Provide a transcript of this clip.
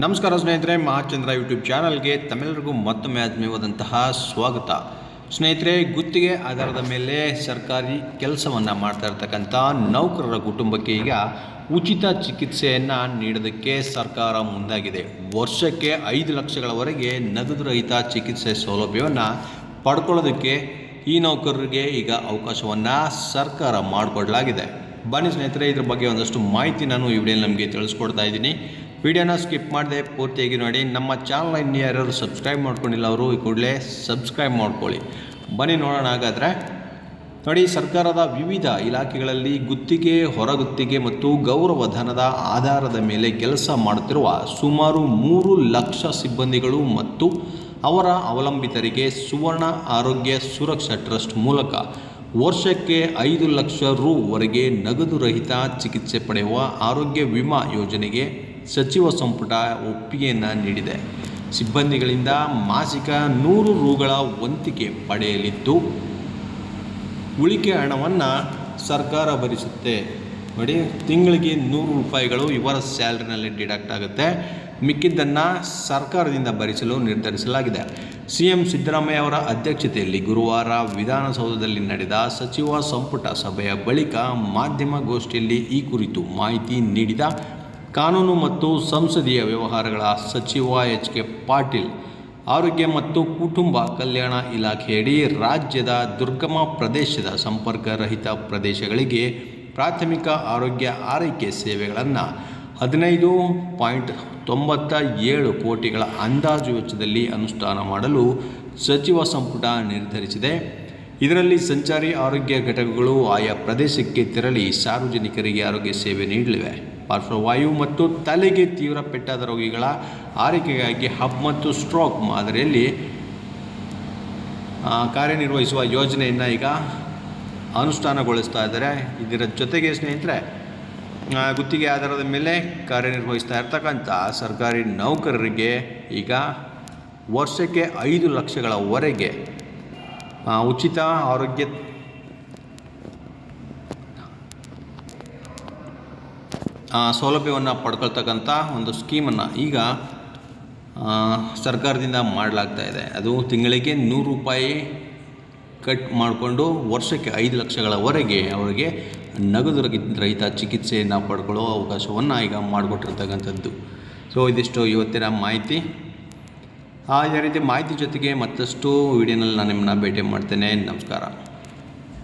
ನಮಸ್ಕಾರ ಸ್ನೇಹಿತರೆ, ಮಹಾಚಂದ್ರ ಯೂಟ್ಯೂಬ್ ಚಾನಲ್ಗೆ ತಮ್ಮೆಲ್ಲರಿಗೂ ಮತ್ತೊಮ್ಮೆ ಆತ್ಮೀಯವಾದಂತಹ ಸ್ವಾಗತ. ಸ್ನೇಹಿತರೆ, ಗುತ್ತಿಗೆ ಆಧಾರದ ಮೇಲೆ ಸರ್ಕಾರಿ ಕೆಲಸವನ್ನು ಮಾಡ್ತಾ ಇರ್ತಕ್ಕಂಥ ನೌಕರರ ಕುಟುಂಬಕ್ಕೆ ಈಗ ಉಚಿತ ಚಿಕಿತ್ಸೆಯನ್ನು ನೀಡೋದಕ್ಕೆ ಸರ್ಕಾರ ಮುಂದಾಗಿದೆ. ವರ್ಷಕ್ಕೆ ಐದು ಲಕ್ಷಗಳವರೆಗೆ ನಗದು ರಹಿತ ಚಿಕಿತ್ಸೆ ಸೌಲಭ್ಯವನ್ನು ಪಡ್ಕೊಳ್ಳೋದಕ್ಕೆ ಈ ನೌಕರರಿಗೆ ಈಗ ಅವಕಾಶವನ್ನು ಸರ್ಕಾರ ಮಾಡಿಕೊಡಲಾಗಿದೆ. ಬನ್ನಿ ಸ್ನೇಹಿತರೆ, ಇದ್ರ ಬಗ್ಗೆ ಒಂದಷ್ಟು ಮಾಹಿತಿ ನಾನು ಈ ನಮಗೆ ತಿಳಿಸ್ಕೊಡ್ತಾ ಇದ್ದೀನಿ. ವಿಡಿಯೋನ ಸ್ಕಿಪ್ ಮಾಡದೆ ಪೂರ್ತಿಯಾಗಿ ನೋಡಿ. ನಮ್ಮ ಚಾನಲ್ ಇನ್ನು ಯಾರ್ಯಾರು ಸಬ್ಸ್ಕ್ರೈಬ್ ಮಾಡ್ಕೊಂಡಿಲ್ಲ ಅವರು ಈ ಕೂಡಲೇ ಸಬ್ಸ್ಕ್ರೈಬ್ ಮಾಡ್ಕೊಳ್ಳಿ. ಬನ್ನಿ ನೋಡೋಣ ಹಾಗಾದರೆ. ನೋಡಿ, ಸರ್ಕಾರದ ವಿವಿಧ ಇಲಾಖೆಗಳಲ್ಲಿ ಗುತ್ತಿಗೆ, ಹೊರಗುತ್ತಿಗೆ ಮತ್ತು ಗೌರವಧನದ ಆಧಾರದ ಮೇಲೆ ಕೆಲಸ ಮಾಡುತ್ತಿರುವ ಸುಮಾರು ಮೂರು ಲಕ್ಷ ಸಿಬ್ಬಂದಿಗಳು ಮತ್ತು ಅವರ ಅವಲಂಬಿತರಿಗೆ ಸುವರ್ಣ ಆರೋಗ್ಯ ಸುರಕ್ಷಾ ಟ್ರಸ್ಟ್ ಮೂಲಕ ವರ್ಷಕ್ಕೆ ಐದು ಲಕ್ಷ ರೂವರೆಗೆ ನಗದು ರಹಿತ ಚಿಕಿತ್ಸೆ ಪಡೆಯುವ ಆರೋಗ್ಯ ವಿಮಾ ಯೋಜನೆಗೆ ಸಚಿವ ಸಂಪುಟ ಒಪ್ಪಿಗೆಯನ್ನು ನೀಡಿದೆ. ಸಿಬ್ಬಂದಿಗಳಿಂದ ಮಾಸಿಕ ನೂರು ರುಗಳ ವಂತಿಕೆ ಪಡೆಯಲಿದ್ದು, ಉಳಿಕೆ ಹಣವನ್ನು ಸರ್ಕಾರ ಭರಿಸುತ್ತೆ. ನೋಡಿ, ತಿಂಗಳಿಗೆ ನೂರು ರೂಪಾಯಿಗಳು ಇವರ ಸ್ಯಾಲ್ರಿನಲ್ಲಿ ಡಿಡಕ್ಟ್ ಆಗುತ್ತೆ. ಮಿಕ್ಕಿದ್ದನ್ನು ಸರ್ಕಾರದಿಂದ ಭರಿಸಲು ನಿರ್ಧರಿಸಲಾಗಿದೆ. ಸಿ ಎಂ ಸಿದ್ದರಾಮಯ್ಯ ಅವರ ಅಧ್ಯಕ್ಷತೆಯಲ್ಲಿ ಗುರುವಾರ ವಿಧಾನಸೌಧದಲ್ಲಿ ನಡೆದ ಸಚಿವ ಸಂಪುಟ ಸಭೆಯ ಬಳಿಕ ಮಾಧ್ಯಮಗೋಷ್ಠಿಯಲ್ಲಿ ಈ ಕುರಿತು ಮಾಹಿತಿ ನೀಡಿದ ಕಾನೂನು ಮತ್ತು ಸಂಸದೀಯ ವ್ಯವಹಾರಗಳ ಸಚಿವ ಎಚ್ ಕೆ ಪಾಟೀಲ್, ಆರೋಗ್ಯ ಮತ್ತು ಕುಟುಂಬ ಕಲ್ಯಾಣ ಇಲಾಖೆಯಡಿ ರಾಜ್ಯದ ದುರ್ಗಮ ಪ್ರದೇಶದ ಸಂಪರ್ಕ ರಹಿತ ಪ್ರದೇಶಗಳಿಗೆ ಪ್ರಾಥಮಿಕ ಆರೋಗ್ಯ ಆರೈಕೆ ಸೇವೆಗಳನ್ನು ಹದಿನೈದು ಪಾಯಿಂಟ್ ತೊಂಬತ್ತ ಏಳು ಕೋಟಿಗಳ ಅಂದಾಜು ವೆಚ್ಚದಲ್ಲಿ ಅನುಷ್ಠಾನ ಮಾಡಲು ಸಚಿವ ಸಂಪುಟ ನಿರ್ಧರಿಸಿದೆ. ಇದರಲ್ಲಿ ಸಂಚಾರಿ ಆರೋಗ್ಯ ಘಟಕಗಳು ಆಯಾ ಪ್ರದೇಶಕ್ಕೆ ತೆರಳಿ ಸಾರ್ವಜನಿಕರಿಗೆ ಆರೋಗ್ಯ ಸೇವೆ ನೀಡಲಿವೆ. ಪಾರ್ಶ್ವವಾಯು ಮತ್ತು ತಲೆಗೆ ತೀವ್ರ ಪೆಟ್ಟಾದ ರೋಗಿಗಳ ಆರೈಕೆಗಾಗಿ ಹಬ್ ಮತ್ತು ಸ್ಟ್ರೋಕ್ ಮಾದರಿಯಲ್ಲಿ ಕಾರ್ಯನಿರ್ವಹಿಸುವ ಯೋಜನೆಯನ್ನು ಈಗ ಅನುಷ್ಠಾನಗೊಳಿಸ್ತಾ ಇದ್ದಾರೆ. ಇದರ ಜೊತೆಗೆ ಸ್ನೇಹಿತರೆ ಗುತ್ತಿಗೆ ಆಧಾರದ ಮೇಲೆ ಕಾರ್ಯನಿರ್ವಹಿಸ್ತಾ ಇರ್ತಕ್ಕಂಥ ಸರ್ಕಾರಿ ನೌಕರರಿಗೆ ಈಗ ವರ್ಷಕ್ಕೆ ಐದು ಲಕ್ಷಗಳವರೆಗೆ ಉಚಿತ ಆರೋಗ್ಯ ಸೌಲಭ್ಯವನ್ನು ಪಡ್ಕೊಳ್ತಕ್ಕಂಥ ಒಂದು ಸ್ಕೀಮನ್ನು ಈಗ ಸರ್ಕಾರದಿಂದ ಮಾಡಲಾಗ್ತಾ ಇದೆ. ಅದು ತಿಂಗಳಿಗೆ ನೂರು ರೂಪಾಯಿ ಕಟ್ ಮಾಡಿಕೊಂಡು ವರ್ಷಕ್ಕೆ ಐದು ಲಕ್ಷಗಳವರೆಗೆ ಅವರಿಗೆ ನಗದು ರಹಿತ ಚಿಕಿತ್ಸೆಯನ್ನು ಪಡ್ಕೊಳ್ಳೋ ಅವಕಾಶವನ್ನು ಈಗ ಮಾಡಿಕೊಟ್ಟಿರ್ತಕ್ಕಂಥದ್ದು. ಸೊ ಇದಿಷ್ಟು ಇವತ್ತಿನ ಮಾಹಿತಿ. ಆ ರೀತಿ ಮಾಹಿತಿ ಜೊತೆಗೆ ಮತ್ತಷ್ಟು ವಿಡಿಯೋನಲ್ಲಿ ನಾನು ನಿಮ್ಮನ್ನ ಭೇಟಿ ಮಾಡ್ತೇನೆ. ನಮಸ್ಕಾರ.